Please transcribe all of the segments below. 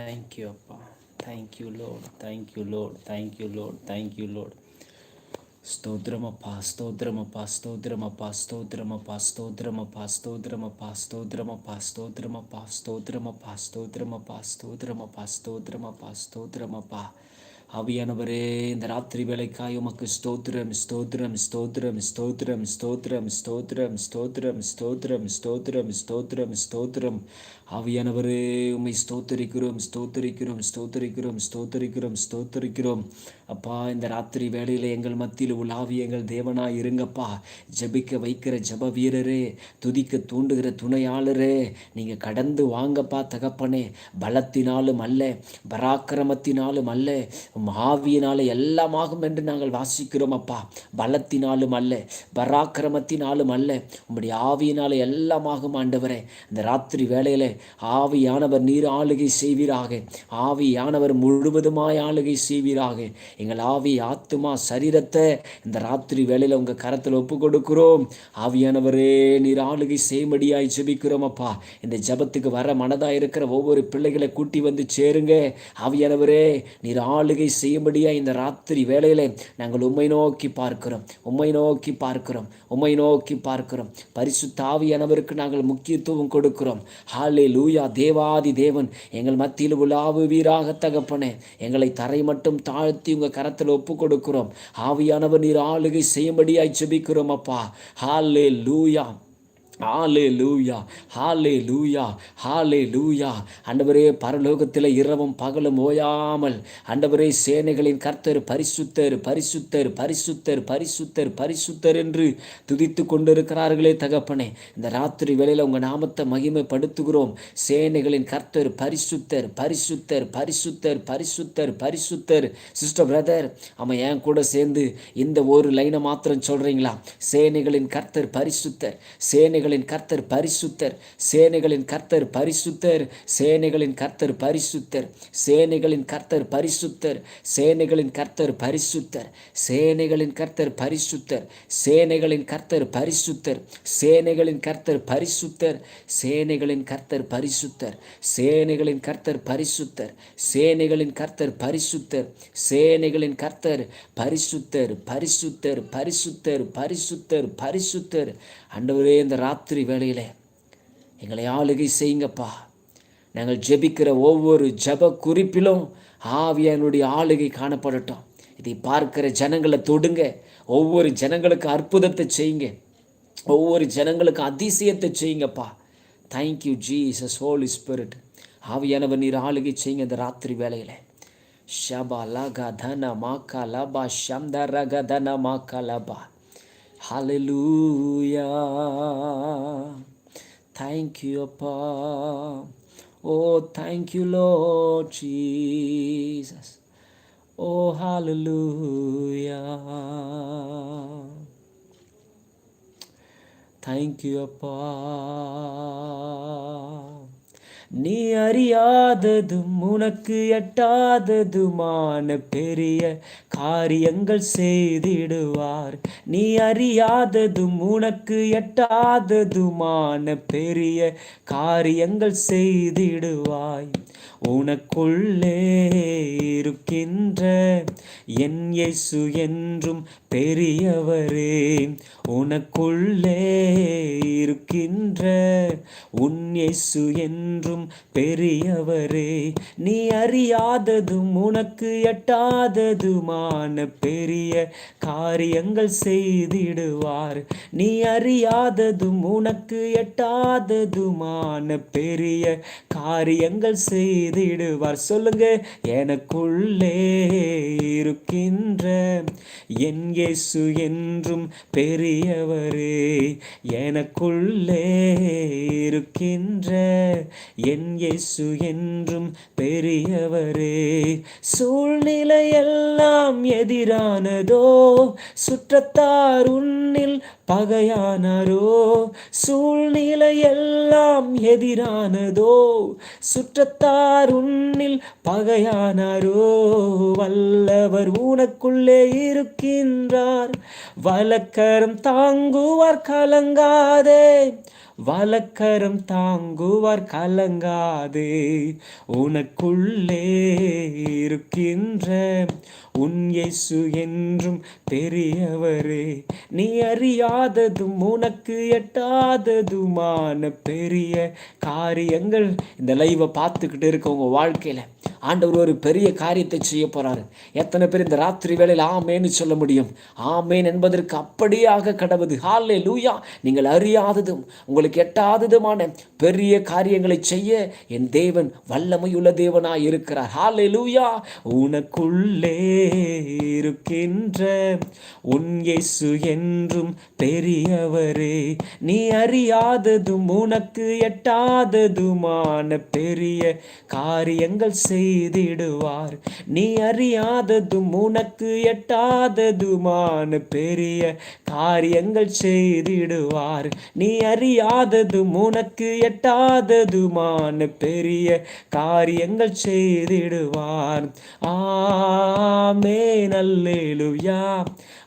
Thank you ಅಪ್ಪ thank you Lord thank you Lord thank you Lord thank you Lord ಸ್ತೋತ್ರಮಪ್ಪ ಸ್ತೋತ್ರಮಪ್ಪ ಸ್ತೋತ್ರಮಪ್ಪ ಸ್ತೋತ್ರಮಪ್ಪ ಸ್ತೋತ್ರಮಪ್ಪ ಸ್ತೋತ್ರಮಪ್ಪ ಸ್ತೋತ್ರಮಪ್ಪ ಸ್ತೋತ್ರಮಪ್ಪ ಸ್ತೋತ್ರಮಪ್ಪ ಸ್ತೋತ್ರಮಪ್ಪ ಸ್ತೋತ್ರಮಪ್ಪ ಸ್ತೋತ್ರಮಪ್ಪ ಸ್ತೋತ್ರಮಪ್ಪ ஆவியானவரே இந்த ராத்திரி வேலைக்காய் உமக்கு ஸ்தோத்திரம் ஸ்தோத்திரம் ஸ்தோத்திரம் ஸ்தோத்திரம் ஸ்தோத்திரம் ஸ்தோத்திரம் ஸ்தோத்திரம் ஸ்தோத்திரம் ஸ்தோத்திரம் ஸ்தோத்திரம் ஸ்தோத்திரம் ஆவியானவரே உம்மை ஸ்தோத்தரிக்கிறோம் ஸ்தோத்தரிக்கிறோம் ஸ்தோத்தரிக்கிறோம் ஸ்தோத்தரிக்கிறோம் ஸ்தோத்தரிக்கிறோம் அப்பா இந்த ராத்திரி வேளையில் எங்கள் மத்தியில் உலாவி எங்கள் தேவனாக இருங்கப்பா. ஜெபிக்க வைக்கிற ஜெப வீரரே துதிக்க தூண்டுகிற துணையாளரே நீங்கள் கடந்து வாங்கப்பா தகப்பனே. பலத்தினாலும் அல்ல பராக்கிரமத்தினாலும் அல்ல மாவியினால ஆவியினால எல்லாமாகும் என்று நாங்கள் வாசிக்கிறோம் அப்பா. பலத்தினாலும் அல்ல பராக்கிரமத்தினாலும் அல்ல உம்முடைய ஆவியினால எல்லாமாகும் ஆண்டவரே. இந்த ராத்திரி வேளையில் ஆவியானவர் நீர் ஆளுகை செய்வீராக. ஆவியானவர் முழுவதுமாய் ஆளுகை செய்வீராக. எங்கள் ஆவி ஆத்துமா சரீரத்தை இந்த ராத்திரி வேலையில் உங்கள் கரத்தில் ஒப்பு கொடுக்கிறோம். ஆவியானவரே நீர் ஆளுகை செய்மடியாய் ஜெபிக்கிறோம் அப்பா. இந்த ஜெபத்துக்கு வர மனதாக இருக்கிற ஒவ்வொரு பிள்ளைகளை கூட்டி வந்து சேருங்க. ஆவியானவரே நீர் ஆளுகை செய்யும்படியாக இந்த ராத்திரி வேலையில் நாங்கள் உம்மை நோக்கி பார்க்கிறோம். உம்மை நோக்கி பார்க்கிறோம். உம்மை நோக்கி பார்க்கிறோம். பரிசு தாவியானவருக்கு நாங்கள் முக்கியத்துவம் கொடுக்கிறோம். ஹாலே லூயா தேவாதி தேவன் எங்கள் மத்தியில் உலாவு வீராக தகப்பனே. எங்களை தரை மட்டும் தாழ்த்தி கரத்தில் ஒப்பு கொடுக்கிறோம் ஆவியானவர் நீர் ஆளுகை செய்யும்படியாய் செபிக்கிறோம் அப்பா. ஹாலே லூயா ஹாலே லூயா ஹாலே லூயா ஹாலே லூயா அண்டவரே பரலோகத்தில் இரவும் பகலும் ஓயாமல். அண்டவரே சேனைகளின் கர்த்தர் பரிசுத்தர் பரிசுத்தர் பரிசுத்தர் பரிசுத்தர் பரிசுத்தர் என்று துதித்து கொண்டிருக்கிறார்களே தகப்பனே. இந்த ராத்திரி வேளையில் உங்கள் நாமத்தை மகிமைப்படுத்துகிறோம். சேனைகளின் கர்த்தர் பரிசுத்தர் பரிசுத்தர் பரிசுத்தர் பரிசுத்தர் பரிசுத்தர். சிஸ்டர் பிரதர் அவன் என் கூட சேர்ந்து இந்த ஒரு லைனை மாத்திரம் சொல்கிறீங்களா சேனைகளின் கர்த்தர் பரிசுத்தர் சேனைகளின் கர்த்தர் பரிசுத்தர் சேனைகளின் கர்த்தர் பரிசுத்தர் சேனைகளின் கர்த்தர் பரிசுத்தர் சேனைகளின் கர்த்தர் பரிசுத்தர் சேனைகளின் கர்த்தர் பரிசுத்தர் சேனைகளின் கர்த்தர் பரிசுத்தர் சேனைகளின் கர்த்தர் பரிசுத்தர் சேனைகளின் கர்த்தர் பரிசுத்தர் சேனைகளின் கர்த்தர் பரிசுத்தர் சேனைகளின் கர்த்தர் பரிசுத்தர் சேனைகளின் கர்த்தர் பரிசுத்தர் சேனைகளின் கர்த்தர் பரிசுத்தர் பரிசுத்தர் பரிசுத்தர் பரிசுத்தர் பரிசுத்தர் ஆண்டவரே இந்த ராத்திரி ராத்திரி வேளையில் எங்களை ஆளுகை செய்யுங்கப்பா. நாங்கள் ஜெபிக்கிற ஒவ்வொரு ஜெப குறிப்பிலும் ஆவியானுடைய ஆளுகை காணப்படட்டும். இதை பார்க்கிற ஜனங்களை தொடுங்க. ஒவ்வொரு ஜனங்களுக்கு அற்புதத்தை செய்யுங்க. ஒவ்வொரு ஜனங்களுக்கு அதிசயத்தை செய்யுங்கப்பா. தேங்க்யூ ஜீசஸ் ஹோலி ஸ்பிரிட் ஆவியானவர் நீர் ஆளுகை செய்யுங்க இந்த ராத்திரி வேளையில். ஷபா லகா தன மாக்கா லபா ஷம்த ரக தன மாக்கா லபா Hallelujah. Thank you, Papa. Oh, thank you, Lord Jesus. Oh, hallelujah. Thank you, Papa. நீ அறியாததும் உனக்கு எட்டாததுமான பெரிய காரியங்கள் செய்திடுவார். நீ அறியாததும் உனக்கு எட்டாததுமான பெரிய காரியங்கள் செய்திடுவாய். உனக்குள்ளே இருக்கின்ற என் இயேசு என்றும் பெரியவரே. உனக்குள்ளே இருக்கின்ற உன் இயேசு என்றும் பெரியவரே. நீ அறியாததும் உனக்கு எட்டாததுமான பெரிய காரியங்கள் செய்திடுவார். நீ அறியாததும் உனக்கு எட்டாததுமான பெரிய காரியங்கள் செய்திடுவார் சொல்லுங்க எனக்குள்ளே இருக்கின்ற என் இயேசு என்றும் பெரியவரே எனக்குள்ளே இருக்கின்ற என் இயேசு என்றும் பெரியவரே சூழ்நிலையெல்லாம் எதிரானதோ சுற்றத்தார் உன்னில் பகையானாரோ? சூழ்நிலை எல்லாம் எதிரானதோ? சுற்றத்தார் உன்னில் பகையானாரோ? வல்லவர் உனக்குள்ளே இருக்கின்றார். வலக்கரம் தாங்குவார் கலங்காதே. வலக்கரம் தாங்குவார் கலங்காதே. உனக்குள்ளே இருக்கின்ற உன் இயேசு என்றும் பெரியவரே. நீ அறியாததும் உனக்கு எட்டாததுமான பெரிய காரியங்கள் இந்த லைவை பார்த்துக்கிட்டு இருக்க உங்கள் வாழ்க்கையில். ஆண்டவர் ஒரு பெரிய காரியத்தை செய்ய போகிறாரு எத்தனை பேர் இந்த ராத்திரி வேளையில் ஆமேன்னு சொல்ல முடியும்? ஆமேன் என்பதற்கு அப்படியாக கடவுது. ஹாலே லூயா நீங்கள் அறியாததும் உங்களுக்கு எட்டாததுமான பெரிய காரியங்களை செய்ய என் தேவன் வல்லமையுள்ள தேவனாய் இருக்கிறார். ஹாலே லூயா உனக்குள்ளே இருக்கின்ற உன் இயேசு என்றும் பெரியவரே நீ அறியாததும் உனக்கு எட்டாததுமான பெரிய காரியங்கள் செய்திடுவார். நீ அறியாததும் உனக்கு எட்டாததுமான பெரிய காரியங்கள் செய்திடுவார். நீ அறியாததும் உனக்கு எட்டாததுமான பெரிய காரியங்கள் செய்திடுவார். ஆமே நல்லேலுயா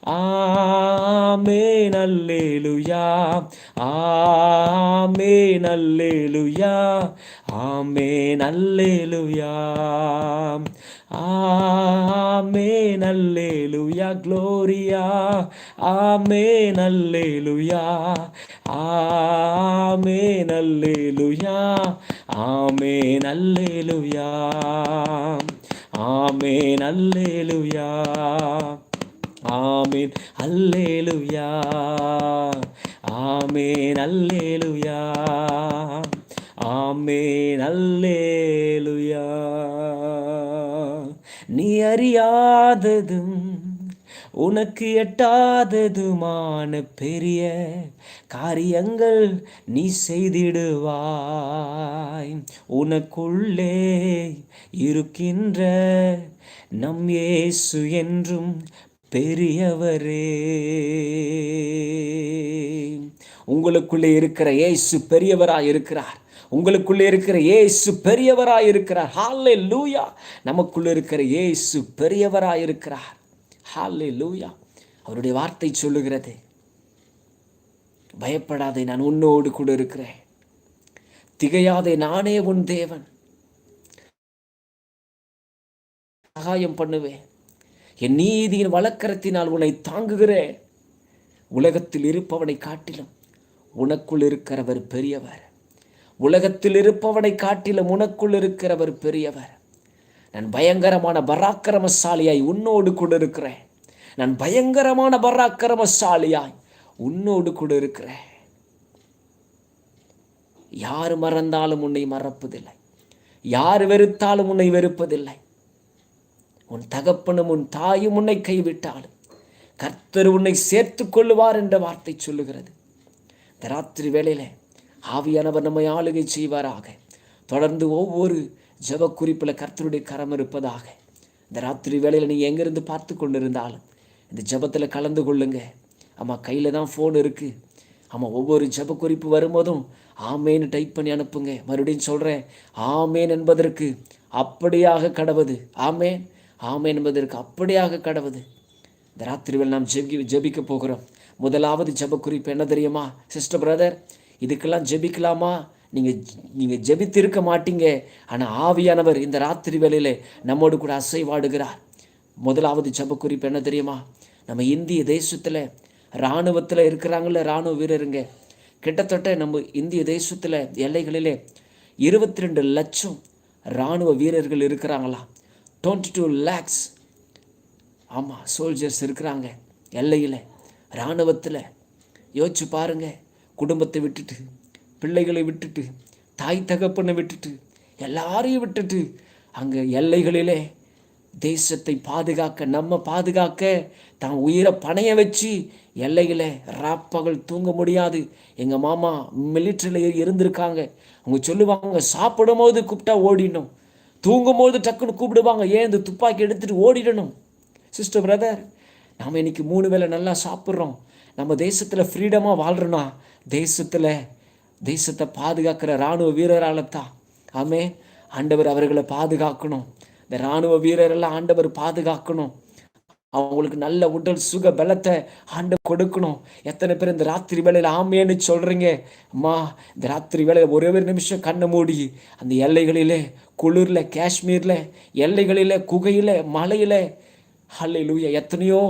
ஆமே நல்லேலுயா ஆமே நல்லேலுயா ஆமே நல்லேலுயா ஆமே நல்லேலுயா க்ளோரியா ஆமீன். அல்லேலுயா. ஆமீன் அல்லேலுயா. ஆமீன் அல்லேலுயா. நீ அறியாததும் உனக்கு எட்டாததுமான பெரிய காரியங்கள் நீ செய்திடுவாய். உனக்குள்ளே இருக்கின்ற நம் இயேசு என்றும் பெரியவரே. உங்களுக்குள்ளே இருக்கிற ஏசு பெரியவராய் இருக்கிறார். உங்களுக்குள்ளே இருக்கிற ஏசு பெரியவராய் இருக்கிறார். ஹாலே லூயா நமக்குள்ளே இருக்கிற ஏசு பெரியவராய் இருக்கிறார். ஹாலே லூயா அவருடைய வார்த்தை சொல்லுகிறது. பயப்படாதே நான் உன்னோடு கூட இருக்கிறேன். திகையாதே நானே உன் தேவன். சகாயம் பண்ணுவேன். என் நீதியின் வழக்கரத்தினால் உன்னை தாங்குகிறேன். உலகத்தில் இருப்பவனை காட்டிலும் உனக்குள் இருக்கிறவர் பெரியவர். உலகத்தில் இருப்பவனை காட்டிலும் உனக்குள் இருக்கிறவர் பெரியவர். நான் பயங்கரமான பராக்கிரமசாலியாய் உன்னோடு கூட இருக்கிறேன். நான் பயங்கரமான பராக்கிரமசாலியாய் உன்னோடு கூட இருக்கிறேன். யார் மறந்தாலும் உன்னை மறப்பதில்லை. யார் வெறுத்தாலும் உன்னை வெறுப்பதில்லை. உன் தகப்பனும் உன் தாயும் உன்னை கைவிட்டாலும் கர்த்தர் உன்னை சேர்த்து கொள்ளுவார் என்ற வார்த்தை சொல்லுகிறது. இந்த ராத்திரி வேளையில் ஆவியானவர் நம்மை ஆளுகை செய்வாராக. தொடர்ந்து ஒவ்வொரு ஜப குறிப்பில் கர்த்தருடைய கரம் இருப்பதாக. இந்த ராத்திரி வேளையில் நீ எங்கிருந்து பார்த்து கொண்டிருந்தாலும் இந்த ஜபத்தில் கலந்து கொள்ளுங்க. ஆமாம் கையில் தான் ஃபோன் இருக்குது ஆமாம் ஒவ்வொரு ஜப குறிப்பு வரும்போதும் ஆமேன்னு டைப் பண்ணி அனுப்புங்க. மறுபடியும் சொல்கிறேன் ஆமேன் என்பதற்கு அப்படியாக கடவுது. ஆமேன். ஆமை என்பதற்கு அப்படியாக கடவுது இந்த ராத்திரிவில் நாம் ஜெபி ஜெபிக்க போகிறோம். முதலாவது ஜப குறிப்பு என்ன தெரியுமா சிஸ்டர் பிரதர் இதுக்கெல்லாம் ஜெபிக்கலாமா? நீங்கள் நீங்கள் ஜெபித்திருக்க மாட்டீங்க. ஆனால் ஆவியானவர் இந்த ராத்திரி வேளையில் நம்மோடு கூட அசைவாடுகிறார். முதலாவது ஜப குறிப்பு என்ன தெரியுமா நம்ம இந்திய தேசத்தில் இராணுவத்தில் இருக்கிறாங்கள இராணுவ வீரருங்க. கிட்டத்தட்ட நம்ம இந்திய தேசத்தில் எல்லைகளிலே இருபத்தி ரெண்டு லட்சம் இராணுவ வீரர்கள் இருக்கிறாங்களா டுவெண்ட்டி டூ லேக்ஸ் ஆமாம் சோல்ஜர்ஸ் இருக்கிறாங்க எல்லையில் இராணுவத்தில். யோசிச்சு பாருங்கள் குடும்பத்தை விட்டுட்டு பிள்ளைகளை விட்டுட்டு தாய் தகப்பனை விட்டுட்டு எல்லாரையும் விட்டுட்டு அங்கே எல்லைகளிலே தேசத்தை பாதுகாக்க நம்ம பாதுகாக்க தான் உயிரை பணைய வச்சு எல்லையில் ராப்பகல் தூங்க முடியாது. எங்கள் மாமா மிலிட்ரியில் இருந்திருக்காங்க. அவங்க சொல்லுவாங்க சாப்பிடும் போது கூப்பிட்டா ஓடிடணும். தூங்கும்போது டக்குன்னு கூப்பிடுவாங்க. ஏன் இந்த துப்பாக்கி எடுத்துகிட்டு ஓடிடணும்? சிஸ்டர் பிரதர் நாம் இன்றைக்கி மூணு வேளை நல்லா சாப்பிட்றோம். நம்ம தேசத்தில் ஃப்ரீடமாக வாழ்கிறோன்னா தேசத்தில் தேசத்தை பாதுகாக்கிற இராணுவ வீரரால் தான் ஆமே ஆண்டவர் அவர்களை பாதுகாக்கணும். இந்த இராணுவ வீரரெல்லாம் ஆண்டவர் பாதுகாக்கணும். அவங்களுக்கு நல்ல உடல் சுக பலத்தை ஆண்டு கொடுக்கணும். எத்தனை பேர் இந்த ராத்திரி வேலையில் ஆமேன்னு சொல்கிறீங்க அம்மா இந்த ராத்திரி வேலையில் ஒரே ஒரு நிமிஷம் கண்ணை மூடி அந்த எல்லைகளிலே குளிரில் காஷ்மீரில் எல்லைகளில் குகையில் மலையில். ஹல்லேலூயா எத்தனையோ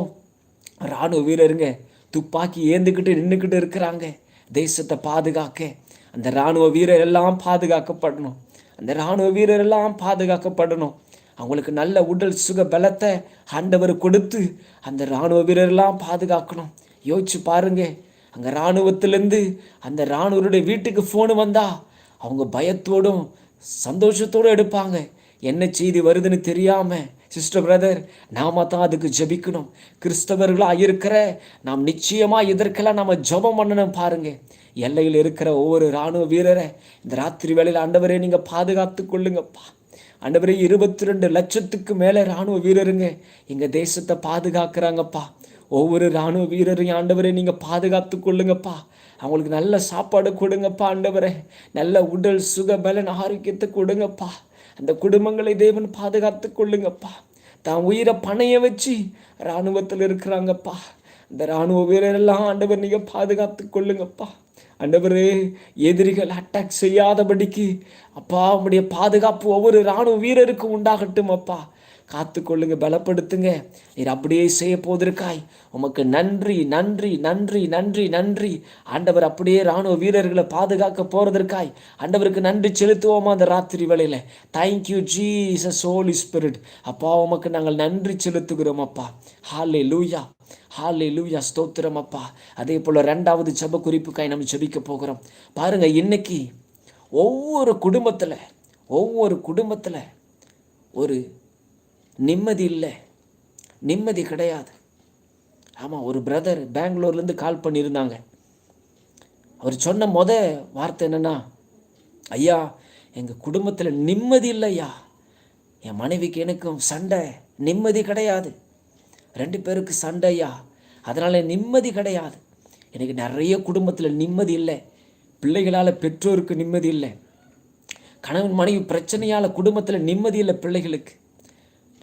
இராணுவ வீரருங்க துப்பாக்கி ஏந்துக்கிட்டு நின்றுக்கிட்டு இருக்கிறாங்க. தேசத்தை பாதுகாக்க. அந்த இராணுவ வீரர் எல்லாம் பாதுகாக்கப்படணும். அந்த இராணுவ வீரர் எல்லாம் பாதுகாக்கப்படணும். அவங்களுக்கு நல்ல உடல் சுக பலத்தை ஆண்டவர் கொடுத்து அந்த இராணுவ வீரரெல்லாம் பாதுகாக்கணும். யோசிச்சு பாருங்க. அங்கே இராணுவத்திலேருந்து அந்த இராணுவருடைய வீட்டுக்கு ஃபோனு வந்தால் அவங்க பயத்தோடும் சந்தோஷத்தோடு எடுப்பாங்க. என்ன செய்தி வருதுன்னு தெரியாமல் சிஸ்டர் பிரதர் நாம தான் அதுக்கு ஜெபிக்கணும். கிறிஸ்தவர்களாக இருக்கிற நாம் நிச்சயமாக இதற்கெல்லாம் நம்ம ஜெபம் பண்ணணும் பாருங்க. எல்லையில் இருக்கிற ஒவ்வொரு இராணுவ வீரரை இந்த ராத்திரி வேளையில் ஆண்டவரே நீங்கள் பாதுகாத்து கொள்ளுங்கப்பா. ஆண்டவரே இருபத்தி ரெண்டு லட்சத்துக்கு மேலே இராணுவ வீரருங்க எங்கள் தேசத்தை பாதுகாக்கிறாங்கப்பா. ஒவ்வொரு இராணுவ வீரரையும் ஆண்டவரே நீங்கள் பாதுகாத்து கொள்ளுங்கப்பா. அவங்களுக்கு நல்ல சாப்பாடு கொடுங்கப்பா ஆண்டவரே. நல்ல உடல் சுகபலன் ஆரோக்கியத்தை கொடுங்கப்பா. அந்த குடும்பங்களை தேவன் பாதுகாத்து கொள்ளுங்கப்பா. தான் உயிரை பணைய வச்சு இராணுவத்தில் இருக்கிறாங்கப்பா. இந்த இராணுவ வீரரெல்லாம் ஆண்டவர் நீங்கள் பாதுகாத்து கொள்ளுங்கப்பா. ஆண்டவரே எதிரிகள் அட்டாக் செய்யாதபடிக்கு அப்பா உங்களுடைய பாதுகாப்பு ஒவ்வொரு இராணுவ வீரருக்கும் உண்டாகட்டும் அப்பா காத்துக்கொள்ளுங்க பலப்படுத்துங்க. நீர் அப்படியே செய்ய போதிருக்காய். உமக்கு நன்றி நன்றி நன்றி நன்றி நன்றி. ஆண்டவர் அப்படியே ராணுவ வீரர்களை பாதுகாக்க போகிறதற்காய் ஆண்டவருக்கு நன்றி செலுத்துவோமா அந்த ராத்திரி வேளையில? தேங்க்யூ ஜீசஸ் ஹோலி ஸ்பிரிட் அப்பா உமக்கு நாங்கள் நன்றி செலுத்துகிறோம் அப்பா. ஹாலே லூயா ஹாலே லூயா ஸ்தோத்திரம் அப்பா. அதே போல் ரெண்டாவது ஜப குறிப்புக்காய் நம்ம ஜெபிக்க போகிறோம். பாருங்க இன்னைக்கு ஒவ்வொரு குடும்பத்தில் ஒவ்வொரு குடும்பத்தில் ஒரு நிம்மதி இல்லை. நிம்மதி கிடையாது. ஆமாம் ஒரு பிரதர் பெங்களூர்லேருந்து கால் பண்ணியிருந்தாங்க. அவர் சொன்ன மொதல் வார்த்தை என்னென்னா ஐயா எங்கள் குடும்பத்தில் நிம்மதி இல்லையா? என் மனைவிக்கு எனக்கும் சண்டை நிம்மதி கிடையாது. ரெண்டு பேருக்கு சண்டையா அதனால் நிம்மதி கிடையாது. எனக்கு நிறைய குடும்பத்தில் நிம்மதி இல்லை. பிள்ளைகளால் பெற்றோருக்கு நிம்மதி இல்லை. கணவன் மனைவி பிரச்சனையால் குடும்பத்தில் நிம்மதி இல்லை பிள்ளைகளுக்கு.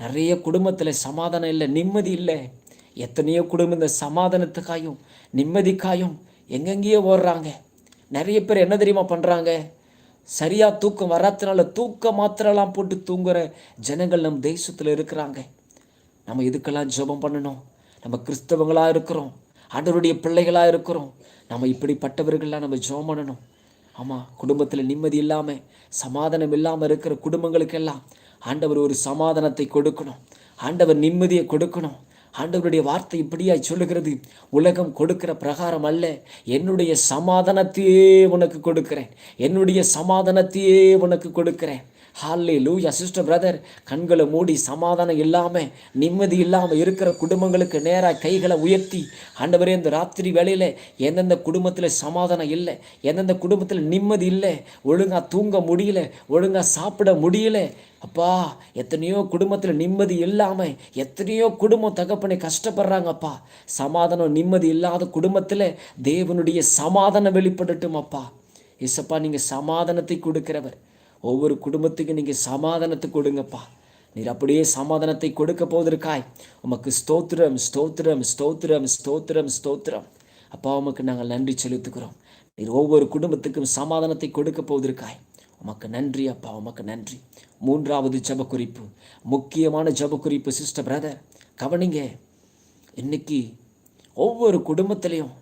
நிறைய குடும்பத்தில் சமாதானம் இல்லை நிம்மதி இல்லை. எத்தனையோ குடும்பம் இந்த சமாதானத்துக்காயும் நிம்மதிக்காயும் எங்கெங்கேயோ ஓடுறாங்க. நிறைய பேர் என்ன தெரியுமா பண்ணுறாங்க சரியாக தூக்கம் வராதனால தூக்க மாத்திரலாம் போட்டு தூங்குற ஜனங்கள் நம் தேசத்தில் இருக்கிறாங்க. நம்ம இதுக்கெல்லாம் ஜெபம் பண்ணணும்? நம்ம கிறிஸ்தவங்களாக இருக்கிறோம் ஆண்டவருடைய பிள்ளைகளாக இருக்கிறோம். நம்ம இப்படிப்பட்டவர்கள்லாம் நம்ம ஜெபம் பண்ணணும். ஆமாம் குடும்பத்தில் நிம்மதி இல்லாமல் சமாதானம் இல்லாமல் இருக்கிற குடும்பங்களுக்கெல்லாம் ஆண்டவர் ஒரு சமாதானத்தை கொடுக்கணும். ஆண்டவர் நிம்மதியை கொடுக்கணும். ஆண்டவருடைய வார்த்தை இப்படியாய் சொல்லுகிறது. உலகம் கொடுக்கிற பிரகாரம் அல்ல. என்னுடைய சமாதானத்தையே உனக்கு கொடுக்கிறேன். என்னுடைய சமாதானத்தையே உனக்கு கொடுக்கிறேன். ஹாலே லூயா சிஸ்டர் பிரதர் கண்களை மூடி சமாதானம் இல்லாமல் நிம்மதி இல்லாமல் இருக்கிற குடும்பங்களுக்கு நேராக கைகளை உயர்த்தி ஆண்டவரே இந்த ராத்திரி வேளையில் எந்தெந்த குடும்பத்தில் சமாதானம் இல்லை எந்தெந்த குடும்பத்தில் நிம்மதி இல்லை ஒழுங்காக தூங்க முடியல ஒழுங்காக சாப்பிட முடியல. அப்பா எத்தனையோ குடும்பத்தில் நிம்மதி இல்லாமல் எத்தனையோ குடும்பம் தகப்பனை கஷ்டப்படுறாங்கப்பா சமாதானம் நிம்மதி இல்லாத குடும்பத்தில் தேவனுடைய சமாதானம் வெளிப்படட்டும் அப்பா. இசப்பா நீங்கள் சமாதானத்தை கொடுக்கிறவர். ஒவ்வொரு குடும்பத்துக்கும் நீங்கள் சமாதானத்தை கொடுங்கப்பா. நீர் அப்படியே சமாதானத்தை கொடுக்க போவதற்காய் உமக்கு ஸ்தோத்திரம் ஸ்தோத்திரம் ஸ்தோத்திரம் ஸ்தோத்திரம் ஸ்தோத்திரம். அப்பா உமக்கு நாங்கள் நன்றி செலுத்துகிறோம். நீர் ஒவ்வொரு குடும்பத்துக்கும் சமாதானத்தை கொடுக்க போவதற்காய் உமக்கு நன்றி அப்பா உமக்கு நன்றி. மூன்றாவது ஜப குறிப்பு முக்கியமான ஜப குறிப்பு சிஸ்டர் பிரதர். கவனிங்க இன்னைக்கு ஒவ்வொரு குடும்பத்திலையும்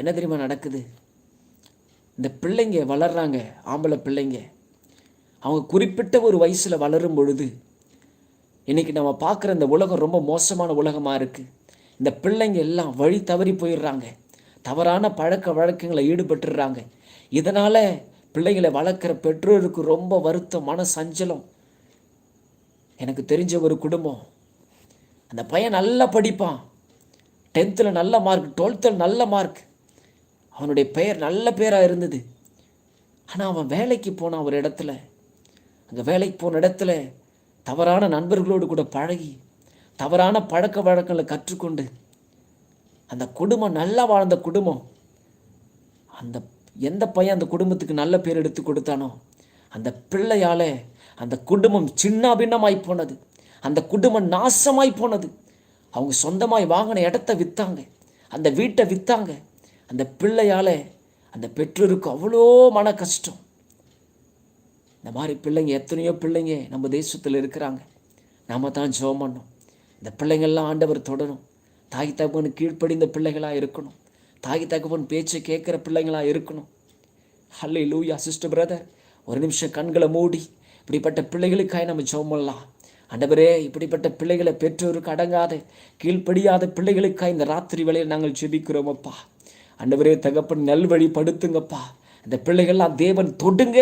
என்ன தெரியுமா நடக்குது? இந்த பிள்ளைங்க வளர்றாங்க ஆம்பளை பிள்ளைங்க. அவங்க குறிப்பிட்ட ஒரு வயசில் வளரும் பொழுது இன்றைக்கி நம்ம பார்க்குற இந்த உலகம் ரொம்ப மோசமான உலகமாக இருக்குது இந்த பிள்ளைங்க எல்லாம் வழி தவறி போயிடுறாங்க. தவறான பழக்க வழக்கங்களை ஈடுபட்டுடுறாங்க. இதனால் பிள்ளைகளை வளர்க்குற பெற்றோருக்கு ரொம்ப வருத்தம் மன சஞ்சலம். எனக்கு தெரிஞ்ச ஒரு குடும்பம் அந்த பையன் நல்லா படிப்பான். டென்த்தில் நல்ல மார்க் டுவெல்த்தில் நல்ல மார்க் அவனுடைய பெயர் நல்ல பேராக இருந்தது. ஆனால் அவன் வேலைக்கு போனான் ஒரு இடத்துல அங்கே வேலைக்கு போன இடத்துல தவறான நண்பர்களோடு கூட பழகி தவறான பழக்க வழக்கங்களை கற்றுக்கொண்டு அந்த குடும்பம் நல்லா வாழ்ந்த குடும்பம் அந்த எந்த பையன் அந்த குடும்பத்துக்கு நல்ல பேர் எடுத்து கொடுத்தானோ அந்த பிள்ளையால் அந்த குடும்பம் சின்ன பின்னமாய் போனது. அந்த குடும்பம் நாசமாய் போனது. அவங்க சொந்தமாய் வாங்கின இடத்த விற்றாங்க அந்த வீட்டை விற்றாங்க அந்த பிள்ளையால் அந்த பெற்றோருக்கு அவ்வளோ மன கஷ்டம். இந்த மாதிரி பிள்ளைங்க எத்தனையோ பிள்ளைங்க நம்ம தேசத்தில் இருக்கிறாங்க. நாம தான் ஜெபம் பண்ணோம் இந்த பிள்ளைங்கள்லாம் ஆண்டவர் தொடரும் தாய் தகவன் கீழ்ப்படிந்த பிள்ளைகளாக இருக்கணும். தாய் தகப்பன் பேச்சை கேட்குற பிள்ளைங்களாக இருக்கணும். ஹல்லே லூயா சிஸ்டர் பிரதர் ஒரு நிமிஷம் கண்களை மூடி இப்படிப்பட்ட பிள்ளைகளுக்காக நம்ம ஜோம் பண்ணலாம். ஆண்டவரே இப்படிப்பட்ட பிள்ளைகளை பெற்றோருக்கு அடங்காத கீழ்ப்படியாத பிள்ளைகளுக்காக இந்த ராத்திரி வேளையில் நாங்கள் ஜெபிக்கிறோமப்பா ஆண்டவரே தகப்பன் நல்வழி படுத்துங்கப்பா இந்த பிள்ளைகள்லாம் தேவன் தொடுங்க.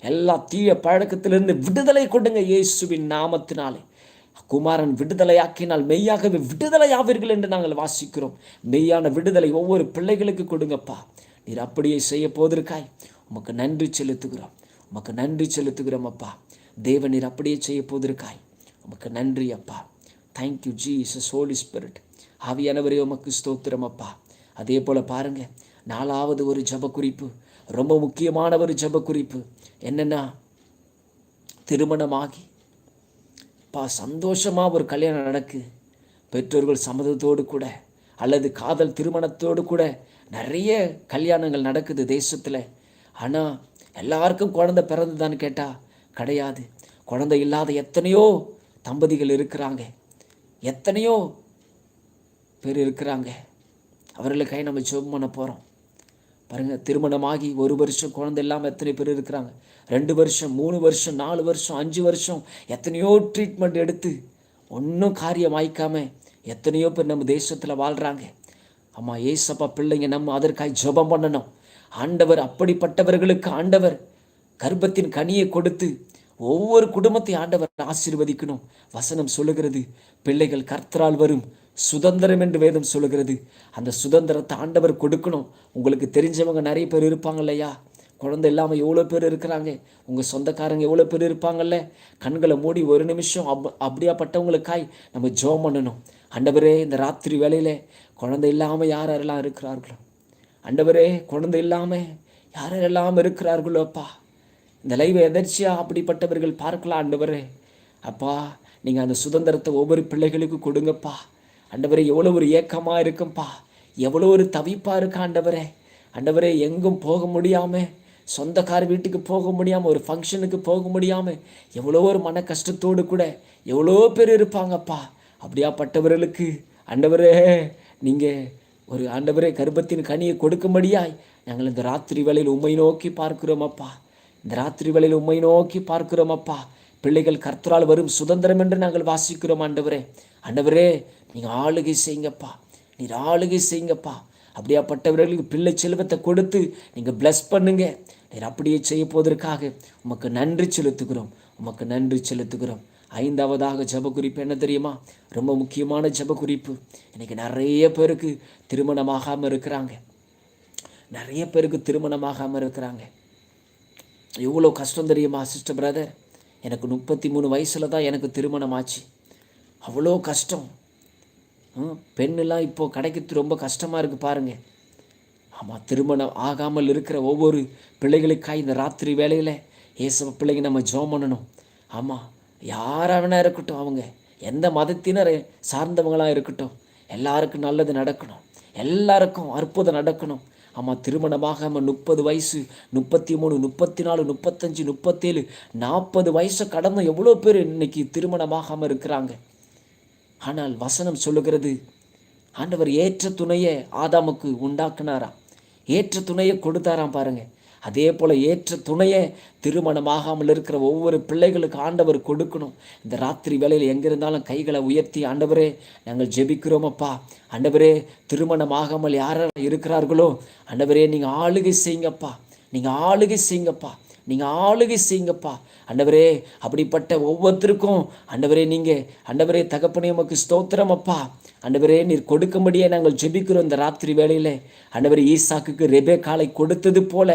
எல்லா தீய பழக்கத்திலிருந்து விடுதலை கொடுங்க இயேசுவின் நாமத்தினாலே. குமாரன் விடுதலையாக்கினால் மெய்யாகவே விடுதலையாவீர்கள் என்று நாங்கள் வாசிக்கிறோம். மெய்யான விடுதலை ஒவ்வொரு பிள்ளைகளுக்கு கொடுங்கப்பா. நீர் அப்படியே செய்ய போதிருக்காய். உமக்கு நன்றி செலுத்துகிறோம். உமக்கு நன்றி செலுத்துகிறோம் அப்பா. தேவன் நீர் அப்படியே செய்ய போதிருக்காய். உமக்கு நன்றி அப்பா. தேங்க்யூ ஜீசஸ் ஹோலி ஸ்பிரிட் ஆவியானவரே உமக்கு ஸ்தோத்திரம் அப்பா. அதே போல் பாருங்கள் நாலாவது ஒரு ஜப குறிப்பு ரொம்ப முக்கியமான ஒரு ஜப குறிப்பு என்னென்னா திருமணமாகி பா சந்தோஷமாக ஒரு கல்யாணம் நடக்கு. பெற்றோர்கள் சம்மதத்தோடு கூட அல்லது காதல் திருமணத்தோடு கூட நிறைய கல்யாணங்கள் நடக்குது தேசத்தில். ஆனால் எல்லாருக்கும் குழந்தை பிறந்துதான்னு கேட்டால் கிடையாது. குழந்தை இல்லாத எத்தனையோ தம்பதிகள் இருக்கிறாங்க. எத்தனையோ பேர் இருக்கிறாங்க. அவர்களுக்காக நம்ம ஜெபம் பண்ண போகிறோம் பாருங்கள் திருமணமாகி ஒரு வருஷம் குழந்தை இல்லாமல் எத்தனை பேர் இருக்கிறாங்க? ரெண்டு வருஷம் மூணு வருஷம் நாலு வருஷம் அஞ்சு வருஷம் எத்தனையோ ட்ரீட்மெண்ட் எடுத்து ஒன்றும் காரியம் ஆயிக்காமல் எத்தனையோ பேர் நம்ம தேசத்தில் வாழ்கிறாங்க அம்மா ஏசப்பா பிள்ளைங்க நம்ம அதற்காக ஜெபம் பண்ணணும். ஆண்டவர் அப்படிப்பட்டவர்களுக்கு ஆண்டவர் கர்ப்பத்தின் கனியை கொடுத்து ஒவ்வொரு குடும்பத்தை ஆண்டவர் ஆசீர்வதிக்கணும். வசனம் சொல்லுகிறது பிள்ளைகள் கர்த்தரால் வரும் சுதந்திரம் என்று வேதம் சொல்லுகிறது. அந்த சுதந்திரத்தை ஆண்டவர் கொடுக்கணும். உங்களுக்கு தெரிஞ்சவங்க நிறைய பேர் இருப்பாங்க இல்லையா குழந்தை இல்லாமல் எவ்வளோ பேர் இருக்கிறாங்க? உங்கள் சொந்தக்காரங்க எவ்வளோ பேர் இருப்பாங்கல்ல? கண்களை மூடி ஒரு நிமிஷம் அப் அப்படியாப்பட்டவங்களுக்காய் நம்ம ஜோம் பண்ணணும். அண்டவரே இந்த ராத்திரி வேளையில் குழந்தை இல்லாமல் யார் யாரெல்லாம் இருக்கிறார்களோ? அண்டவரே குழந்தை இல்லாமல் யார் யாரெல்லாம் இருக்கிறார்களோப்பா இந்த லைவை எதர்ச்சியாக அப்படிப்பட்டவர்கள் பார்க்கலாம் ஆண்டவரே. அப்பா நீங்கள் அந்த சுதந்திரத்தை ஒவ்வொரு பிள்ளைகளுக்கும் கொடுங்கப்பா. ஆண்டவரே எவ்வளோ ஒரு ஏக்கமாக இருக்கும்பா. எவ்வளோ ஒரு தவிப்பாக இருக்கா ஆண்டவரே. ஆண்டவரே எங்கும் போக முடியாமல் சொந்தக்கார வீட்டுக்கு போக முடியாமல் ஒரு ஃபங்க்ஷனுக்கு போக முடியாமல் எவ்வளோ ஒரு மன கஷ்டத்தோடு கூட எவ்வளோ பேர் இருப்பாங்கப்பா. அப்படியாப்பட்டவர்களுக்கு ஆண்டவரே நீங்கள் ஒரு ஆண்டவரே கர்ப்பத்தின் கனியை கொடுக்கும்படியாய் நாங்கள் இந்த ராத்திரி வேளையில் உண்மை நோக்கி பார்க்கிறோம் அப்பா இந்த ராத்திரி வேளையில் உண்மை நோக்கி பார்க்கிறோம் அப்பா பிள்ளைகள் கர்த்தரால் வரும் சுதந்திரம் என்று நாங்கள் வாசிக்கிறோம் ஆண்டவரே. ஆண்டவரே நீங்கள் ஆளுகை செய்யுங்கப்பா. நீர் ஆளுகை செய்யுங்கப்பா. அப்படியாப்பட்டவர்களுக்கு பிள்ளை செல்வத்தை கொடுத்து நீங்கள் bless பண்ணுங்க. நீர் அப்படியே செய்ய போவதற்காக உமக்கு நன்றி செலுத்துகிறோம். உமக்கு நன்றி செலுத்துகிறோம். ஐந்தாவதாக ஜெப குறிப்பு என்ன தெரியுமா? ரொம்ப முக்கியமான ஜெப குறிப்பு இன்னைக்கு நிறைய பேருக்கு திருமணமாகாமல் இருக்கிறாங்க. நிறைய பேருக்கு திருமணமாகாமல் இருக்கிறாங்க. எவ்வளோ கஷ்டம் தெரியுமா சிஸ்டர் பிரதர் எனக்கு முப்பத்தி மூணு வயசில் தான் எனக்கு திருமணம் ஆச்சு அவ்வளோ கஷ்டம். பெண்ணெல்லாம் இப்போது கிடைக்கிறது ரொம்ப கஷ்டமாக இருக்குது பாருங்கள் ஆமாம் திருமணம் ஆகாமல் இருக்கிற ஒவ்வொரு பிள்ளைகளுக்காக இந்த ராத்திரி வேளையில் ஏசவ பிள்ளைங்க நம்ம ஜோம் பண்ணணும். ஆமாம் யாராக வேணா இருக்கட்டும் அவங்க. எந்த மதத்தினர் சார்ந்தவங்களாக இருக்கட்டும். எல்லாருக்கும் நல்லது நடக்கணும். எல்லாருக்கும் அற்புதம் நடக்கணும். ஆமாம் திருமணமாகாம முப்பது வயசு முப்பத்தி மூணு முப்பத்தி நாலு முப்பத்தஞ்சு முப்பத்தேழு நாற்பது வயசை கடந்த எவ்வளோ பேர் இன்னைக்கு திருமணமாகாமல் இருக்கிறாங்க. ஆனால் வசனம் சொல்லுகிறது ஆண்டவர் ஏற்ற துணையை ஆதாமுக்கு உண்டாக்குனாராம். ஏற்ற துணையை கொடுத்தாராம் பாருங்க. அதே போல் ஏற்ற துணையை திருமணமாகாமல் இருக்கிற ஒவ்வொரு பிள்ளைகளுக்கு ஆண்டவர் கொடுக்கணும். இந்த ராத்திரி வேளையில் எங்கே இருந்தாலும் கைகளை உயர்த்தி ஆண்டவரே நாங்கள் ஜெபிக்கிறோமப்பா. ஆண்டவரே திருமணமாகாமல் யாரெல்லாம் இருக்கிறார்களோ ஆண்டவரே நீங்கள் ஆளுகை செய்யுங்கப்பா. நீங்கள் ஆளுகை செய்யுங்கப்பா. நீங்கள் ஆளுகை செய்யுங்கப்பா. அண்டவரே அப்படிப்பட்ட ஒவ்வொருத்தருக்கும் அண்டவரே நீங்கள் அண்டவரே தகப்பனே உமக்கு ஸ்தோத்திரம் அப்பா. அண்டவரே நீர் கொடுக்கும்படியே நாங்கள் ஜெபிக்கிறோம் இந்த ராத்திரி வேளையில். ஆண்டவரே ஈசாக்குக்கு ரெபே காலை கொடுத்தது போல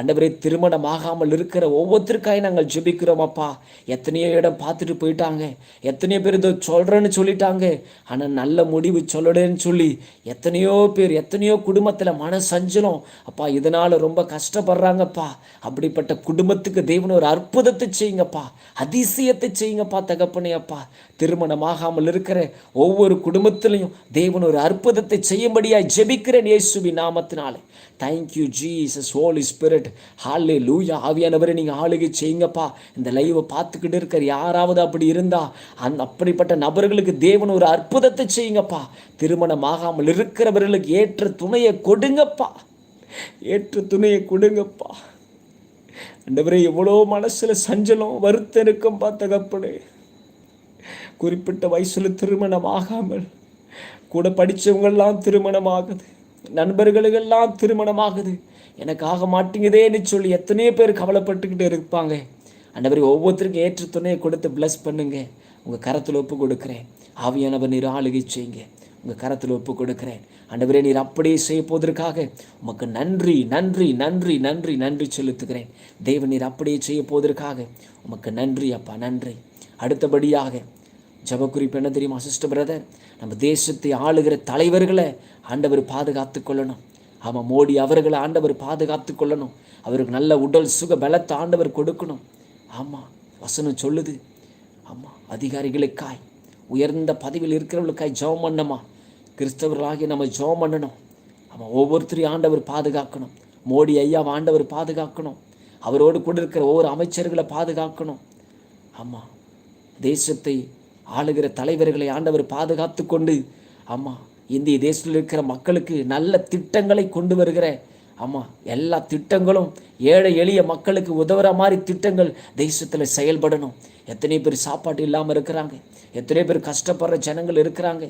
அண்டவரே திருமணம் ஆகாமல் இருக்கிற ஒவ்வொருத்தருக்காய் நாங்கள் ஜெபிக்கிறோம் அப்பா. எத்தனையோ இடம் பார்த்துட்டு போயிட்டாங்க. எத்தனையோ பேர் இதோ சொல்கிறேன்னு சொல்லிட்டாங்க. ஆனால் நல்ல முடிவு சொல்லலேன்னு சொல்லி எத்தனையோ பேர் எத்தனையோ குடும்பத்தில் மன சஞ்சலம் அப்பா இதனால் ரொம்ப கஷ்டப்படுறாங்கப்பா. அப்படிப்பட்ட குடும்பத்துக்கு தேவன் ஒரு அற்புதத்தை செய்யுங்கப்பா அதிசயத்தை செய்யுங்கப்பா தகப்பனே அப்பா. திருமணமாகாமல் இருக்கிற ஒவ்வொரு குடும்பத்திலையும் தேவன் ஒரு அற்புதத்தை செய்யும்படியாக ஜெபிக்கிறேன் இயேசுவின் நாமத்தினாலே. Thank you Jesus Holy Spirit hallelujah ஆவியானவரை நீங்கள் ஆளுகை செய்யுங்கப்பா. இந்த லைவை பார்த்துக்கிட்டு இருக்கிற யாராவது அப்படி இருந்தால் அந்த அப்படிப்பட்ட நபர்களுக்கு தேவன் ஒரு அற்புதத்தை செய்யுங்கப்பா. திருமணமாகாமல் இருக்கிறவர்களுக்கு ஏற்ற துணையை கொடுங்கப்பா. ஏற்ற துணையை கொடுங்கப்பா. ஆண்டவரே எவ்வளோ மனசில் சஞ்சலம் வருத்தம் இருக்கும் பார்த்தகப்படே குறிப்பிட்ட வயசில் திருமணம் ஆகாமல் கூட படித்தவங்கெல்லாம் திருமணம் ஆகுது நண்பர்களுக்கெல்லாம் திருமணம் ஆகுது எனக்கு ஆக மாட்டேங்குதேன்னு சொல்லி எத்தனையோ பேர் கவலைப்பட்டுக்கிட்டு இருப்பாங்க. ஆண்டவரே ஒவ்வொருத்தருக்கும் ஏற்ற துணையை கொடுத்து ப்ளஸ் பண்ணுங்க. உங்கள் கரத்தில் ஒப்பு கொடுக்குறேன். ஆவியானவர் நீர் ஆளுகை செய்யுங்க. உங்கள் கரத்தில் ஒப்பு கொடுக்கிறேன். ஆண்டவரே நீர் அப்படியே செய்ய போவதற்காக உமக்கு நன்றி நன்றி நன்றி நன்றி நன்றி செலுத்துகிறேன். தேவ நீர் அப்படியே செய்ய போவதற்காக உமக்கு நன்றி அப்பா நன்றி. அடுத்தபடியாக ஜப குறிப்பு என்ன தெரியுமா சிஸ்டர் பிரதர்? நம்ம தேசத்தை ஆளுகிற தலைவர்களை ஆண்டவர் பாதுகாத்து கொள்ளணும். ஆமாம் மோடி அவர்களை ஆண்டவர் பாதுகாத்து கொள்ளணும். அவருக்கு நல்ல உடல் சுக பலத்தை ஆண்டவர் கொடுக்கணும். ஆமாம் வசனம் சொல்லுது. ஆமாம் அதிகாரிகளுக்காய் உயர்ந்த பதவியில் இருக்கிறவர்களுக்காய் ஜெபம் பண்ணமா கிறிஸ்தவர்களாகி நம்ம ஜோம் பண்ணணும். ஆமாம் ஒவ்வொருத்தரையும் ஆண்டவர் பாதுகாக்கணும். மோடி ஐயாவை ஆண்டவர் பாதுகாக்கணும். அவரோடு கூட இருக்கிற ஒவ்வொரு அமைச்சர்களை பாதுகாக்கணும். ஆமாம் தேசத்தை ஆளுகிற தலைவர்களை ஆண்டவர் பாதுகாத்து கொண்டு ஆமாம் இந்திய தேசத்தில் இருக்கிற மக்களுக்கு நல்ல திட்டங்களை கொண்டு வருகிற ஆமாம் எல்லா திட்டங்களும் ஏழை எளிய மக்களுக்கு உதவுற மாதிரி திட்டங்கள் தேசத்தில் செயல்படணும். எத்தனை பேர் சாப்பாடு இல்லாமல் இருக்கிறாங்க. எத்தனை பேர் கஷ்டப்படுற ஜனங்கள் இருக்கிறாங்க.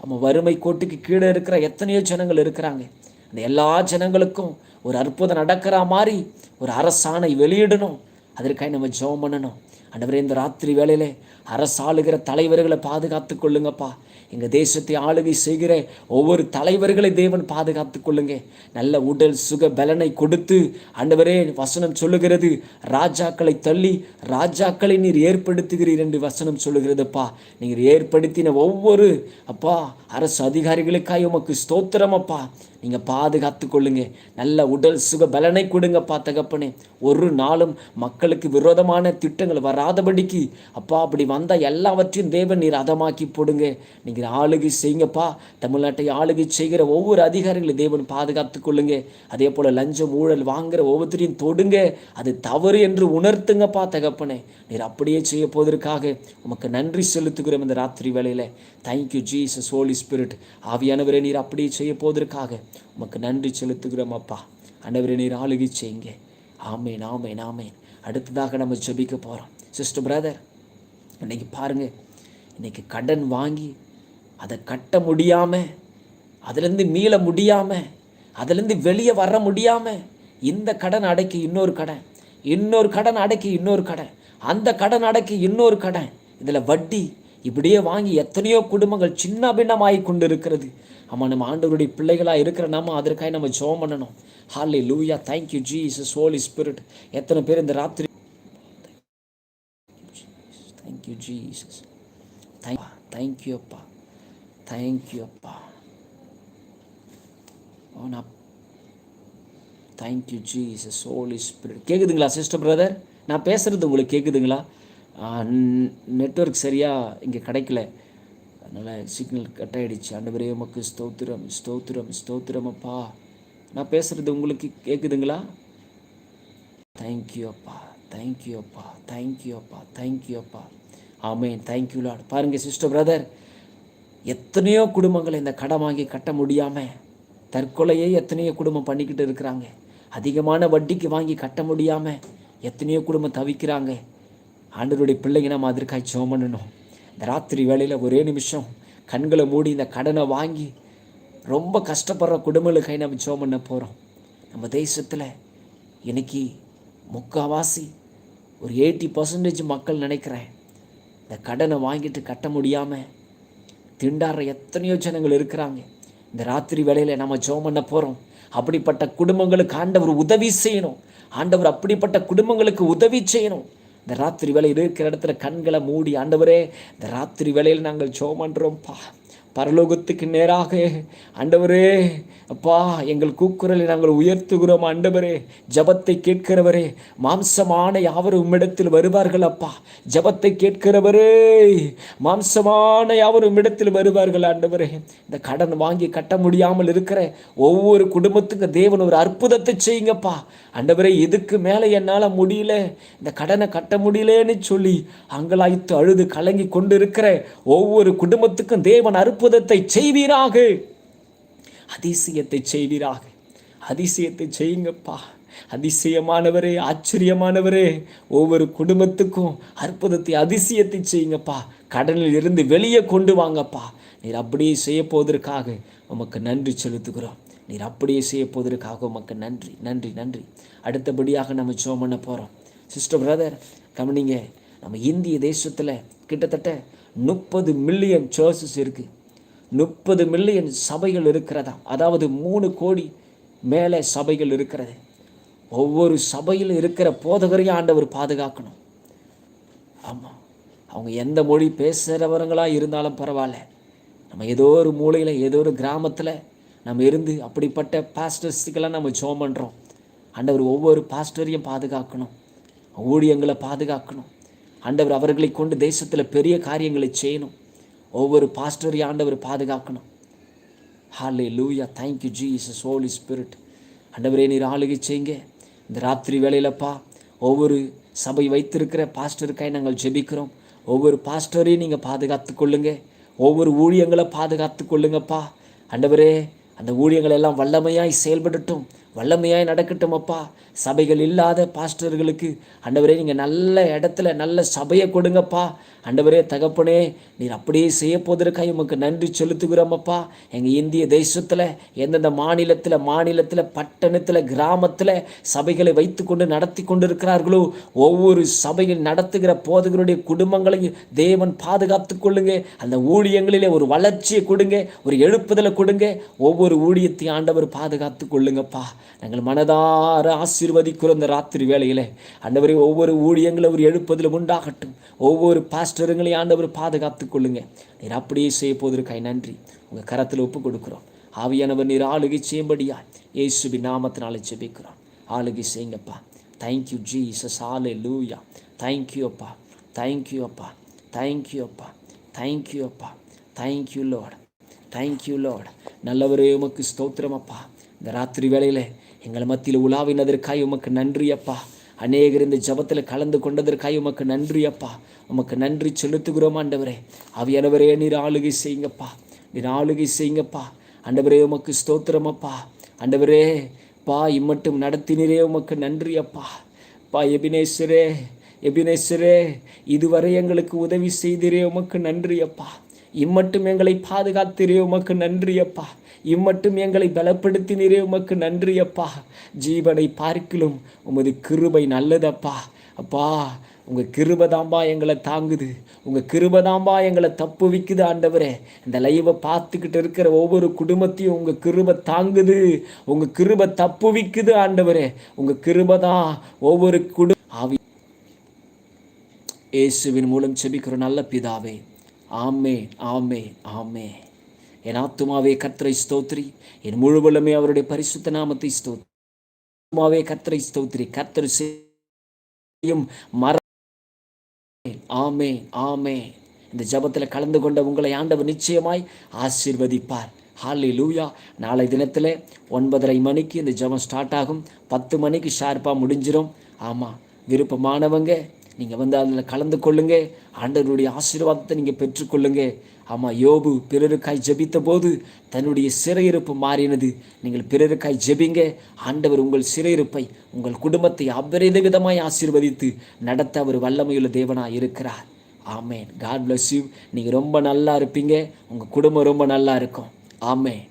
நம்ம வறுமை கோட்டுக்கு கீழே இருக்கிற எத்தனையோ ஜனங்கள் இருக்கிறாங்க. அந்த எல்லா ஜனங்களுக்கும் ஒரு அற்புதம் நடக்கிற மாதிரி ஒரு அரசாணை வெளியிடணும். அதற்காக நம்ம ஜெபம் பண்ணணும். ஆண்டவரே இந்த ராத்திரி வேலையில் அரசாளுகிற தலைவர்களை பாதுகாத்து கொள்ளுங்கப்பா. எங்கள் தேசத்தை ஆளுகை செய்கிற ஒவ்வொரு தலைவர்களை தேவன் பாதுகாத்து கொள்ளுங்க. நல்ல உடல் சுக பலனை கொடுத்து அண்டவரே வசனம் சொல்லுகிறது ராஜாக்களை தள்ளி ராஜாக்களை நீர் ஏற்படுத்துகிறீர் என்று வசனம் சொல்லுகிறதுப்பா. நீர் ஏற்படுத்தின ஒவ்வொரு அப்பா அரசு அதிகாரிகளுக்காக உமக்கு ஸ்தோத்திரம் அப்பா. நீங்கள் பாதுகாத்து கொள்ளுங்க. நல்ல உடல் சுக பலனை கொடுங்க தகப்பனே. ஒரு நாளும் மக்களுக்கு விரோதமான திட்டங்கள் வராதபடிக்கு அப்பா அப்படி வந்தால் எல்லாவற்றையும் தேவன் நீர் அதமாக்கி போடுங்க. நீங்கள் ஆளுகை செய்யுங்கப்பா. தமிழ்நாட்டை ஆளுகை செய்கிற ஒவ்வொரு அதிகாரிகளையும் தேவன் பாதுகாத்து கொள்ளுங்க. அதே போல் லஞ்சம் ஊழல் வாங்குகிற ஒவ்வொருத்தரையும் தொடுங்க. அது தவறு என்று உணர்த்துங்கப்பா தகப்பனே. நீர் அப்படியே செய்ய போவதற்காக உமக்கு நன்றி செலுத்துகிறோம் இந்த ராத்திரி வேளையில். தேங்க்யூ ஜீசஸ் ஹோலி ஸ்பிரிட் ஆவியானவரே நீர் அப்படியே செய்ய போவதற்காக உமக்கு நன்றி செலுத்துகிறோம் அப்பா. அண்டவரை நீர் ஆளுகை செய்யுங்க. ஆமேன் ஆமேன் ஆமேன். அடுத்ததாக நம்ம ஜபிக்க போகிறோம் சிஸ்டர் பிரதர் இன்னைக்கு பாருங்க. இன்னைக்கு கடன் வாங்கி அதை கட்ட முடியாமல் அதுலேருந்து மீள முடியாமல் அதுலேருந்து வெளியே வர முடியாமல் இந்த கடன் அடைக்க இன்னொரு கடன் இன்னொரு கடன் அடைக்க இன்னொரு கடன் அந்த கடன் அடைக்க இன்னொரு கடன் இதில் வட்டி இப்படியே வாங்கி எத்தனையோ குடும்பங்கள் சின்ன பின்னமாகி கொண்டு இருக்கிறது ஆமாம் நம்ம ஆண்டவருடைய பிள்ளைகளாக இருக்கிற நாம அதற்காக நம்ம ஜோம் பண்ணணும். ஹாலே லூயா தேங்க்யூ ஜீசஸ் ஹோலி ஸ்பிரிட் எத்தனை பேர் இந்த ராத்திரி thank you Jesus thank thank you அப்பா. தேங்க்யூ அப்பா. ஓ நான் thank you Jesus holy spirit கேட்குதுங்களா சிஸ்டர் பிரதர் நான் பேசுகிறது உங்களுக்கு கேட்குதுங்களா நெட்ஒர்க் சரியாக இங்கே கிடைக்கல. அதனால் சிக்னல் கட் ஆகிடுச்சு ஆண்டவரே உமக்கு ஸ்தோத்திரம் ஸ்தோத்திரம் ஸ்தோத்திரம் அப்பா. நான் பேசுகிறது உங்களுக்கு கேட்குதுங்களா தேங்க்யூ அப்பா. தேங்க்யூ அப்பா. தேங்க்யூ அப்பா. தேங்க்யூ அப்பா. ஆமேன் தேங்க்யூ லாட் பாருங்கள் சிஸ்டர் பிரதர் எத்தனையோ குடும்பங்கள் இந்த கடன் வாங்கி கட்ட முடியாமல் தற்கொலையே எத்தனையோ குடும்பம் பண்ணிக்கிட்டு இருக்கிறாங்க. அதிகமான வட்டிக்கு வாங்கி கட்ட முடியாமல் எத்தனையோ குடும்பம் தவிக்கிறாங்க. ஆண்டவருடைய பிள்ளைங்க நம்ம அதற்காக ஜோம் பண்ணணும் இந்த ராத்திரி வேலையில் ஒரே நிமிஷம் கண்களை மூடி இந்த கடனை வாங்கி ரொம்ப கஷ்டப்படுற குடும்பங்களுக்காக நம்ம ஜோம் பண்ண போகிறோம் நம்ம தேசத்தில் இன்னைக்கு முக்கால்வாசி ஒரு எயிட்டி பர்சன்டேஜ் மக்கள் நினைக்கிறேன் இந்த கடனை வாங்கிட்டு கட்ட முடியாமல் திண்டாடுற எத்தனையோ ஜனங்கள் இருக்கிறாங்க. இந்த ராத்திரி வேலையில் நம்ம ஜோம் பண்ண போகிறோம் அப்படிப்பட்ட குடும்பங்களுக்கு ஆண்டவர் உதவி செய்யணும். ஆண்டவர் அப்படிப்பட்ட குடும்பங்களுக்கு உதவி செய்யணும். இந்த ராத்திரி வேலை இருக்கிற இடத்துல கண்களை மூடி ஆண்டவரே இந்த ராத்திரி வேலையில் நாங்கள் ஜெபம் பண்ணுறோம்ப்பா பரலோகத்துக்கு நேராக. ஆண்டவரே அப்பா எங்கள் கூக்குரலை நாங்கள் உயர்த்துகிறோம் ஆண்டவரே. ஜபத்தை கேட்கிறவரே மாம்சமான யாவரும் உம்மிடத்தில் வருவார்கள் அப்பா. ஜபத்தை கேட்கிறவரே மாம்சமான யாவரும் உம்மிடத்தில் வருவார்கள் ஆண்டவரே. இந்த கடன் வாங்கி கட்ட முடியாமல் இருக்கிற ஒவ்வொரு குடும்பத்துக்கு தேவன் ஒரு அற்புதத்தை செய்யுங்கப்பா. ஆண்டவரே இதுக்கு மேலே என்னால் முடியல? இந்த கடனை கட்ட முடியலன்னு சொல்லி அங்கலாய்த்து அழுது கலங்கி கொண்டு இருக்கிற ஒவ்வொரு குடும்பத்துக்கும் தேவன் அற்பு அற்புதத்தை செய்வீராக. அதிசயத்தை செய்வீராக. அதிசயத்தை செய்யுங்கப்பா. அதிசயமானவரே ஆச்சரியமானவரே. ஒவ்வொரு குடும்பத்துக்கும் அற்புதத்தை அதிசயத்தை செய்யுங்கப்பா. கடனில் இருந்து வெளியே கொண்டு வாங்கப்பா. நீர் அப்படியே செய்ய போவதற்காக உமக்கு நன்றி செலுத்துகிறோம். நீர் அப்படியே செய்ய போவதற்காக உமக்கு நன்றி நன்றி நன்றி. அடுத்தபடியாக நம்ம ஜோம் பண்ண போகிறோம் சிஸ்டர் பிரதர் கவனிங்க. நம்ம இந்திய தேசத்தில் கிட்டத்தட்ட முப்பது மில்லியன் சர்ச்சஸ் இருக்குது முப்பது மில்லியன் சபைகள் இருக்கிறதா? அதாவது மூணு கோடி மேலே சபைகள் இருக்கிறது. ஒவ்வொரு சபையில் இருக்கிற போதகரையும் ஆண்டவர் பாதுகாக்கணும். ஆமாம் அவங்க எந்த மொழி பேசுகிறவங்களாக இருந்தாலும் பரவாயில்ல. நம்ம ஏதோ ஒரு மூலையில் ஏதோ ஒரு கிராமத்தில் நம்ம இருந்து அப்படிப்பட்ட பாஸ்டர்ஸுக்கெல்லாம் நம்ம ஜோம் பண்ணுறோம் ஆண்டவர் ஒவ்வொரு பாஸ்டரையும் பாதுகாக்கணும். ஊழியங்களை பாதுகாக்கணும். ஆண்டவர் அவர்களை கொண்டு தேசத்தில் பெரிய காரியங்களை செய்யணும். ஒவ்வொரு பாஸ்டரையும் ஆண்டவர் பாதுகாக்கணும். ஹாலே லூயா தேங்க்யூ ஜீசஸ் ஹோலி ஸ்பிரிட் ஆண்டவரே நீர் ஆளுகை செய்யுங்க. இந்த ராத்திரி வேலையிலப்பா ஒவ்வொரு சபை வைத்திருக்கிற பாஸ்டருக்காய் நாங்கள் ஜெபிக்கிறோம். ஒவ்வொரு பாஸ்டரையும் நீங்கள் பாதுகாத்து கொள்ளுங்க. ஒவ்வொரு ஊழியங்களை பாதுகாத்து கொள்ளுங்கப்பா. ஆண்டவரே அந்த ஊழியங்கள் எல்லாம் வல்லமையாய் செயல்படட்டும். வல்லமையாய் நடக்கட்டும் அப்பா. சபைகள் இல்லாத பாஸ்டர்களுக்கு அண்டவரே நீங்கள் நல்ல இடத்துல நல்ல சபையை கொடுங்கப்பா. அண்டவரே தகப்பனே நீர் அப்படியே செய்ய போதற்காக உமக்கு நன்றி செலுத்துகிறோமப்பா எங்கள் இந்திய தேசத்தில் எந்தெந்த மாநிலத்தில் மாநிலத்தில் பட்டணத்தில் கிராமத்தில் சபைகளை வைத்து கொண்டு நடத்தி கொண்டு இருக்கிறார்களோ ஒவ்வொரு சபையில் நடத்துகிற போதகருடைய குடும்பங்களையும் தேவன் பாதுகாத்து கொள்ளுங்க. அந்த ஊழியங்களிலே ஒரு வளர்ச்சியை கொடுங்க ஒரு எழுப்புதலை கொடுங்க. ஒவ்வொரு ஊழியத்தையும் ஆண்டவர் பாதுகாத்து கொள்ளுங்கப்பா. நாங்கள் மனதார ஆசீர்வதிக்கிறோம் இந்த ராத்திரி வேளையில். ஆண்டவரை ஒவ்வொரு ஊழியங்களை அவர் எழுப்பதில் உண்டாகட்டும். ஒவ்வொரு பாஸ்டருங்களையும் ஆண்டவர் பாதுகாத்து கொள்ளுங்க. நீர் அப்படியே செய்ய போவதற்காய் நன்றி. உங்கள் கரத்தில் ஒப்பு கொடுக்குறோம். ஆவியானவர் நீர் ஆளுகை செய்யும்படியா ஏசுபி நாமத்தினால ஜெபிக்கிறோம். ஆளுகை செய்யுங்கப்பா. தேங்க்யூ ஜீசஸ் ஆலே லூயா தேங்க்யூ அப்பா. தேங்க்யூ அப்பா. தேங்க்யூ அப்பா. தேங்க்யூ அப்பா. தேங்க்யூ லோட் தேங்க்யூ லோட் நல்லவரே உமக்கு ஸ்தோத்திரம் அப்பா. இந்த ராத்திரி வேளையில் எங்கள் மத்தியில் உலாவினதற்காய் உமக்கு நன்றி அப்பா. அநேகர் இந்த ஜபத்தில் கலந்து கொண்டதற்காய் உமக்கு நன்றி அப்பா. உமக்கு நன்றி செலுத்துகிறோம் ஆண்டவரே. அவையானவரே நீர் ஆளுகை செய்யுங்கப்பா. நீர் ஆளுகை செய்யுங்கப்பா. ஆண்டவரே உமக்கு ஸ்தோத்திரம் அப்பா. ஆண்டவரே பா இம்மட்டும் நடத்தினரே உமக்கு நன்றி அப்பா. பா எபினேஸ்வரே எபினேஸ்வரே இதுவரை எங்களுக்கு உதவி செய்திரே உமக்கு நன்றி அப்பா. இம்மட்டும் எங்களை பாதுகாத்திரே உமக்கு நன்றி அப்பா. இம்மட்டும் எங்களை பலப்படுத்தினீரே உமக்கு நன்றி அப்பா. ஜீவனை பார்க்கிலும் உமது கிருபை நல்லதப்பா அப்பா. உங்கள் கிருபதாம்பா எங்களை தாங்குது. உங்கள் கிருபதாம்பா எங்களை தப்பு விற்குது ஆண்டவரே. இந்த லைவை பார்த்துக்கிட்டு இருக்கிற ஒவ்வொரு குடும்பத்தையும் உங்கள் கிருப தாங்குது. உங்கள் கிருப தப்பு விற்குது ஆண்டவரே. உங்கள் கிருபதான் ஒவ்வொரு குடு ஆவி இயேசுவின் மூலம் செபிக்கிற நல்ல பிதாவே. ஆமே ஆமே ஆமே என் ஆத்துமாவே கர்த்தரை ஸ்தோத்ரி என் முழுவலுமே அவருடைய பரிசுத்த நாமத்தை ஸ்தோத்ரி ஆத்துமாவே கர்த்தரை ஸ்தோத்ரி கர்த்தர் செய்யும் மர ஆமே ஆமே. இந்த ஜபத்தில் கலந்து கொண்ட உங்களை ஆண்டவர் நிச்சயமாய் ஆசிர்வதிப்பார். ஹாலி லூயா நாளை தினத்தில் ஒன்பதரை மணிக்கு இந்த ஜபம் ஸ்டார்ட் ஆகும். பத்து மணிக்கு ஷார்ப்பாக முடிஞ்சிடும் ஆமாம் விருப்பமானவங்க நீங்கள் வந்து அதில் கலந்து கொள்ளுங்க. ஆண்டவருடைய ஆசீர்வாதத்தை நீங்கள் பெற்றுக்கொள்ளுங்க. ஆமாம் யோபு பிறருக்காய் ஜெபித்த போது தன்னுடைய சிறையிருப்பு மாறினது. நீங்கள் பிறருக்காய் ஜெபிங்க. ஆண்டவர் உங்கள் சிறையிருப்பை உங்கள் குடும்பத்தை அபரித விதமாய் ஆசீர்வதித்து நடத்த அவர் வல்லமையுள்ள தேவனாக இருக்கிறார். ஆமேன். காட் பிளஸ் யூ நீங்கள் ரொம்ப நல்லா இருப்பீங்க. உங்கள் குடும்பம் ரொம்ப நல்லா இருக்கும். ஆமேன்.